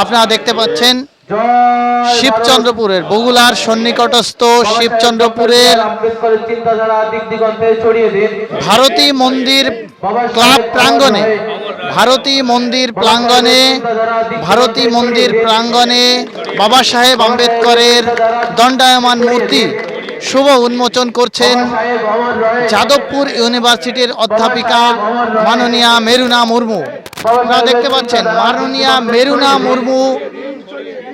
আপনারা দেখতে পাচ্ছেন শিবচন্দ্রপুরের বগুলার সন্নিকটস্থ শিবচন্দ্রপুরের ভারতী মন্দির ক্লাব প্রাঙ্গণে ভারতী মন্দির প্রাঙ্গণে ভারতী মন্দির প্রাঙ্গণে বাবা সাহেব আম্বেদকরের দণ্ডায়মান মূর্তি শুভ উন্মোচন করছেন যাদবপুর ইউনিভার্সিটির অধ্যাপিকা মাননীয়া মেরুনা মুর্মু। আপনারা দেখতে পাচ্ছেন মারুনিয়া মেরুনা মুর্মু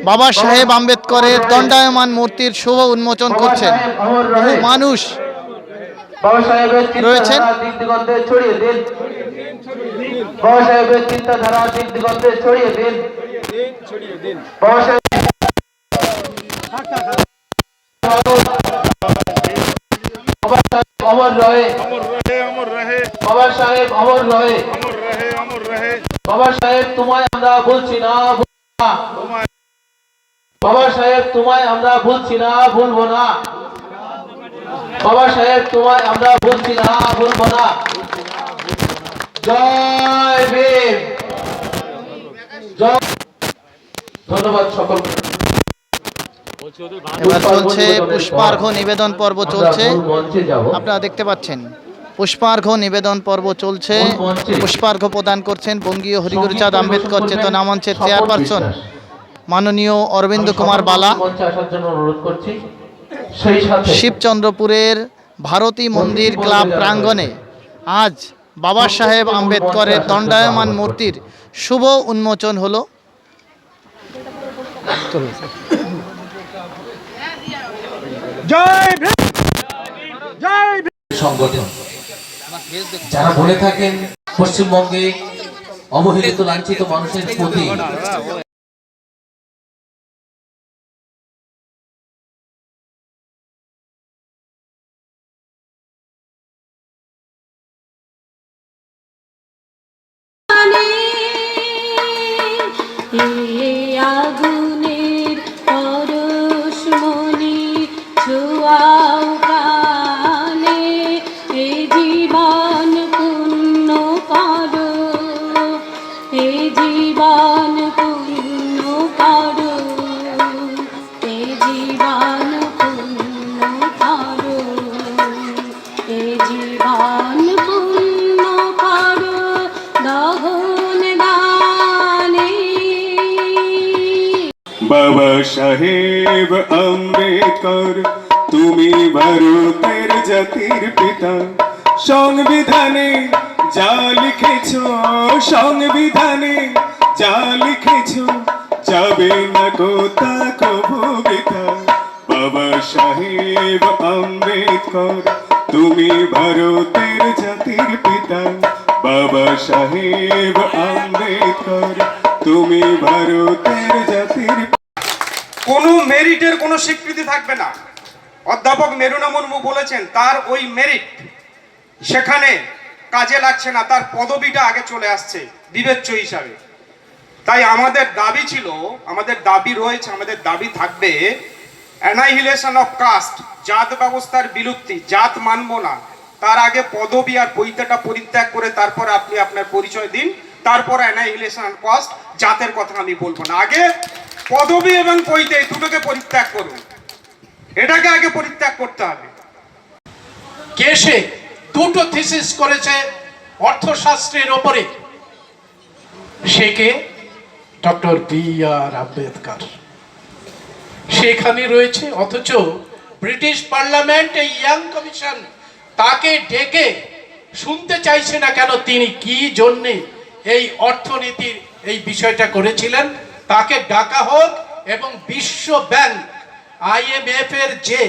বাবা সাহেব আম্বেদকরের দণ্ডায়মান মূর্তির শুভ উন্মোচন করছেন। বহু মানুষ রয়েছেন। অমর অমর অমর রহে বাবা সাহেব অমর রহে বাবা সাহেব তোমায় আমরা ভুলছি না বাবা সাহেব তোমায় আমরা ভুলছি না ভুলবো না। বাবা সাহেব তোমায় আমরা ভুলছি না ভুলবো না। জয় ভীম। ধন্যবাদ সকল এবার চলছে পুষ্পার্ঘ নিবেদন পর্ব চলছে। আপনারা দেখতে পাচ্ছেন। পুষ্পার্ঘ নিবেদন পর্ব চলছে। পুষ্পার্ঘ প্রদান করছেন বঙ্গীয় হরিগুরুচাঁদ আম্বেদকর চেতনা মঞ্চের চেয়ারপারসন মাননীয় অরবিন্দ কুমার বালা। মঞ্চে আসার জন্য অনুরোধ করছি। সেই সাথে শিবচন্দ্রপুরের ভারতী মন্দির ক্লাব প্রাঙ্গণে আজ বাবা সাহেব আম্বেদকরের দণ্ডায়মান মূর্তির শুভ উন্মোচন হলো। সংগঠন। যারা বলে থাকেন পশ্চিমবঙ্গে অবহেলিত লাঞ্ছিত মানুষের প্রতি আগুনের পরশমণি ছোঁয়াও প্রাণে বাবা সাহেব আম্বেদকর, তুমি ভারতের জাতির পিতা। সংবিধানে যা লিখেছ, সংবিধানে যা লিখেছ, যাবে না কোথা কবিতা বাবা সাহেব আম্বেদকর, তুমি ভারতের জাতির পিতা। বাবা সাহেব আম্বেদকর, তুমি ভারতের জাতির কোনো মেরিটের কোনো স্বীকৃতি থাকবে না। অধ্যাপক মেরুনা মুর্মু বলেছেন, তার ওই মেরিট সেখানে কাজে লাগছে না, তার পদবিটা আগে চলে আসছে, বিবেচ্য হিসাবে। তাই আমাদের দাবি ছিল, আমাদের দাবি রয়েছে, আমাদের দাবি থাকবে অ্যানাইহিলেশন অফ কাস্ট জাত ব্যবস্থার বিলুপ্তি, জাত মানব না। তার আগে পদবি আর পৈতাটা পরিত্যাগ করে তারপর আপনি আপনার পরিচয় দিন। তারপর অ্যানাইহিলেশন কাস্ট জাতের কথা আমি বলব না। আগে পদবি এবং পৈতে দুটোকে পরিত্যাগ করুন। এটাকে আগে পরিত্যাগ করতে হবে। কেসে দুটো থিসিস করেছে অর্থশাস্ত্রের ওপরে। সে কে? Doctor B R Ambedkar. সেখানে রয়েছে, অথচ ব্রিটিশ পার্লামেন্ট ইয়াং কমিশন তাকে ডেকে শুনতে চাইছে না কেন, তিনি কি জন্যে এই অর্থনীতির এই বিষয়টা করেছিলেন? তাকে ডাকা হোক এবং বিশ্ব ব্যাংক আইএমএফ এর যে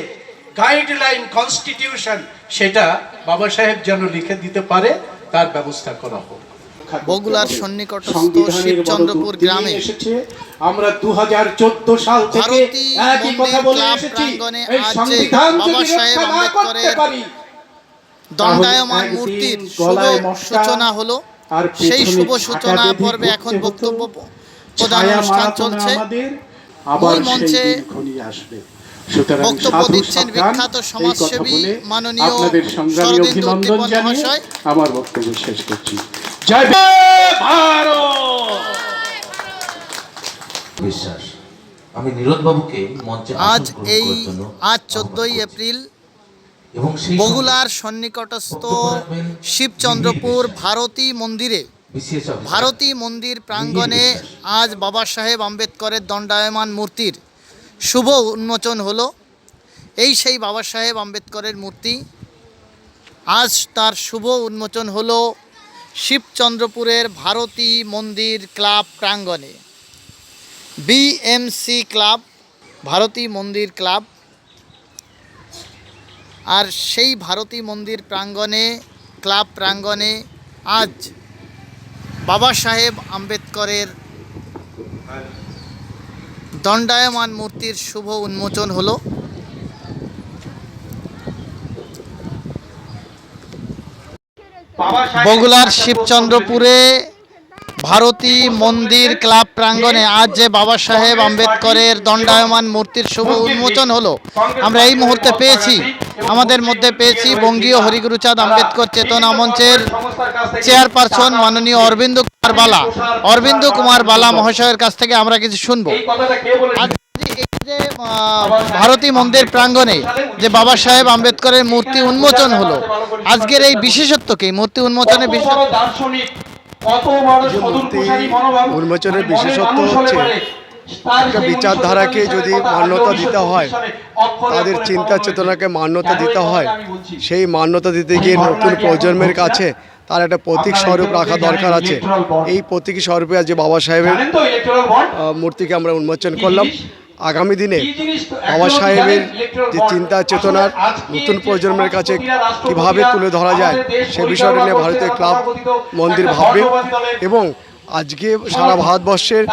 গাইডলাইন কনস্টিটিউশন, সেটা বাবা সাহেব যেন লিখে দিতে পারে, তার ব্যবস্থা করা হোক। বগুলার সন্নিকটস্থ শিবচন্দ্রপুর গ্রামে আমরা দু হাজার চোদ্দ সাল থেকে একই কথা বলে এসেছি। এই সংবিধান যদি রক্ষা না করতে পারি দণ্ডায়মান মূর্তির শুভ সূচনা হলো। আর সেই শুভ সূচনা পর্বে এখন বক্তব্য প্রদান অনুষ্ঠান চলছে। আবার মূল মঞ্চে আসবে। বক্তব্য দিচ্ছেন বিখ্যাত সমাজসেবী মাননীয় আপনাদের সংগ্রামী অভিনন্দন জানিয়ে মহাশয়। আমার বক্তব্য শেষ করছি। জয় ভারত! বিশ্বাস আমি নীরদ মঞ্চে আজ এই আজ চোদ্দই এপ্রিল এবং বগুলার সন্নিকটস্থ শিবচন্দ্রপুর ভারতী মন্দিরে। ভারতী মন্দির প্রাঙ্গণে আজ বাবা সাহেব আম্বেদকরের দণ্ডায়মান মূর্তির শুভ উন্মোচন হলো। এই সেই বাবা সাহেব আম্বেদকরের মূর্তি। আজ তার শুভ উন্মোচন হলো শিবচন্দ্রপুরের ভারতী মন্দির ক্লাব প্রাঙ্গণে। বিএমসি ক্লাব, ভারতী মন্দির ক্লাব। আর সেই ভারতী মন্দির প্রাঙ্গণে, ক্লাব প্রাঙ্গণে আজ বাবা সাহেব আম্বেদকরের দণ্ডায়মান মূর্তির শুভ উন্মোচন হলো। বগুলার শিবচন্দ্রপুরে ভারতী মন্দির ক্লাব প্রাঙ্গণে আজ যে বাবা সাহেব আম্বেদকরের দণ্ডায়মান মূর্তির শুভ উন্মোচন হলো, আমরা এই মুহূর্তে পেয়েছি। আমাদের মধ্যে পেয়েছি বঙ্গীয় হরিগুরুচাঁদ আম্বেদকর চেতনা মঞ্চের চেয়ারপারসন মাননীয় অরবিন্দ বালা। অরবিন্দ কুমার বালা মহাশয়ের কাছ থেকে আমরা কিছু শুনব। এই কথাটা কে বলেছে? আজ এই যে ভারতী মন্দির প্রাঙ্গণে যে বাবা সাহেব আম্বেদকরের মূর্তি উন্মোচন হলো আজকের এই বিশেষত্ব কি মূর্তি উন্মোচনের বিশেষ মনোভাব উন্মোচনের বিশেষত্ব হচ্ছে একটা বিচারধারাকে যদি মান্যতা দিতে হয়, তাদের চিন্তা চেতনাকে মান্যতা দিতে হয়? সেই মান্যতা দিতে গিয়ে নতুন প্রজন্মের কাছে তার একটা প্রতীক স্বরূপ রাখা দরকার আছে। এই প্রতীক স্বরূপে আজ বাবা সাহেবের মূর্তিকে আমরা উন্মোচন করলাম। আগামী দিনে বাবা সাহেবের যে চিন্তা চেতনার নতুন প্রজন্মের কাছে কীভাবে তুলে ধরা যায় সে বিষয়টা নিয়ে ভারতীয় ক্লাব মন্দির ভাববে। এবং আজকে সারা ভারতবর্ষের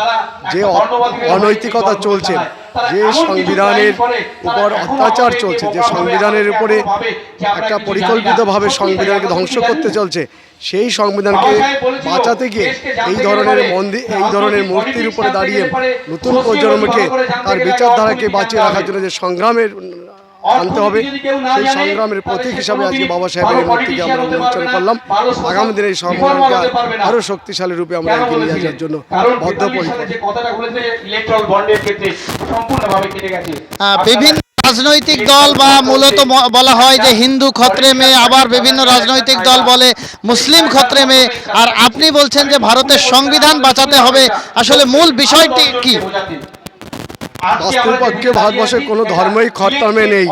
যে অনৈতিকতা চলছে, যে সংবিধানের উপর অত্যাচার চলছে, যে সংবিধানের উপরে একটা পরিকল্পিতভাবে সংবিধানকে ধ্বংস করতে চলছে, সেই সংবিধানকে বাঁচাতে গিয়ে এই ধরনের মন্দির এই ধরনের মূর্তির উপরে দাঁড়িয়ে নতুন প্রজন্মকে তার বিচারধারাকে বাঁচিয়ে রাখার জন্য যে সংগ্রামের আনতে হবে সেই সংগ্রামের প্রতীক হিসাবে আজকে বাবা সাহেবের এই মূর্তিকে আমরা উন্মোচন করলাম। আগামী দিনে এই সংগ্রামকে আরও শক্তিশালী রূপে আমরা এগিয়ে নিয়ে যাওয়ার জন্য বদ্ধপরিকর যে কথাটা বলেছে ইলেকট্রাল বন্ডের ক্ষেত্রে সম্পূর্ণভাবে কেটে গেছে। আহ, বিভিন্ন রাজনৈতিক দল বা মূলত বলা হয় যে হিন্দু খত্রে মেয়ে আবার বিভিন্ন রাজনৈতিক দল বলে মুসলিম খত্রে মেয়ে আর আপনি বলছেন যে ভারতের সংবিধান বাঁচাতে হবে। আসলে মূল বিষয়টি কি? বাস্তবপক্ষে ভারতবর্ষের কোনো ধর্মই খতরামে নেই।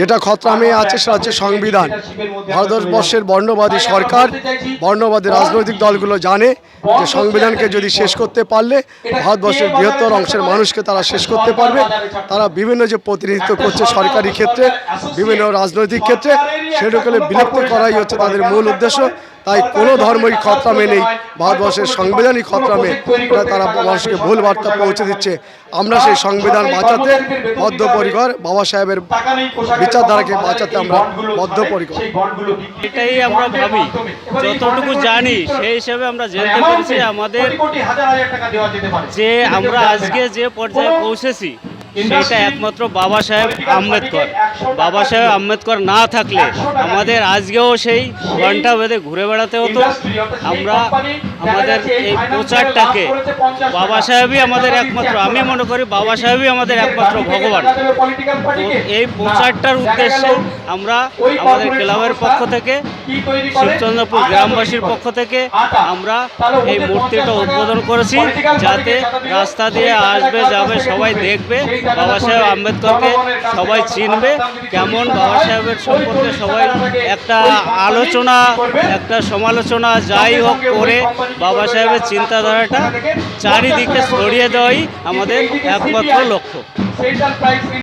যেটা খতরামে আছে সেটা হচ্ছে সংবিধান। ভারতবর্ষের বর্ণবাদী সরকার বর্ণবাদী রাজনৈতিক দলগুলো জানে যে সংবিধানকে যদি শেষ করতে পারলে ভারতবর্ষের বৃহত্তর অংশের মানুষকে তারা শেষ করতে পারবে। তারা বিভিন্ন যে প্রতিনিধিত্ব করছে সরকারি ক্ষেত্রে বিভিন্ন রাজনৈতিক ক্ষেত্রে সেটাকে বিলুপ্ত করাই হচ্ছে তাদের মূল উদ্দেশ্য? তাই কোনো ধর্মই খতরামে নেই ভারতবর্ষের সংবিধানই খতরামে তারা মানুষকে ভুল বার্তা পৌঁছে দিচ্ছে। আমরা সেই সংবিধান বাঁচাতে বদ্ধপরিকর বাবা সাহেবের বিচারধারাকে বাঁচাতে আমরা বদ্ধপরিকর এটাই আমরা ভাবি। যতটুকু জানি সেই হিসেবে আমরা জানতে পেরেছি আমাদের যে আমরা আজকে যে পর্যায়ে পৌঁছেছি সেটা একমাত্র বাবা সাহেব আম্বেদকর। বাবা সাহেব আম্বেদকর না থাকলে আমাদের আজকেও সেই ঘণ্টা বেঁধে ঘুরে বেড়াতে হতো। আমরা আমাদের এই প্রচারটাকে বাবা সাহেবই আমাদের একমাত্র আমি মনে করি বাবা সাহেবই আমাদের একমাত্র ভগবান। তো এই প্রচারটার উদ্দেশ্যে আমরা আমাদের ক্লাবের পক্ষ থেকে শিবচন্দ্রপুর গ্রামবাসীর পক্ষ থেকে আমরা এই মূর্তিটা উদ্বোধন করেছি যাতে রাস্তা দিয়ে আসবে যাবে সবাই দেখবে। বাবা সাহেব আম্বেদকরকে সবাই চিনবে কেমন বাবা সাহেবের সম্পর্কে সবাই একটা আলোচনা, একটা সমালোচনা যাই হোক করে বাবা সাহেবের চিন্তাধারাটা চারিদিকে ছড়িয়ে দেওয়াই আমাদের একমাত্র লক্ষ্য।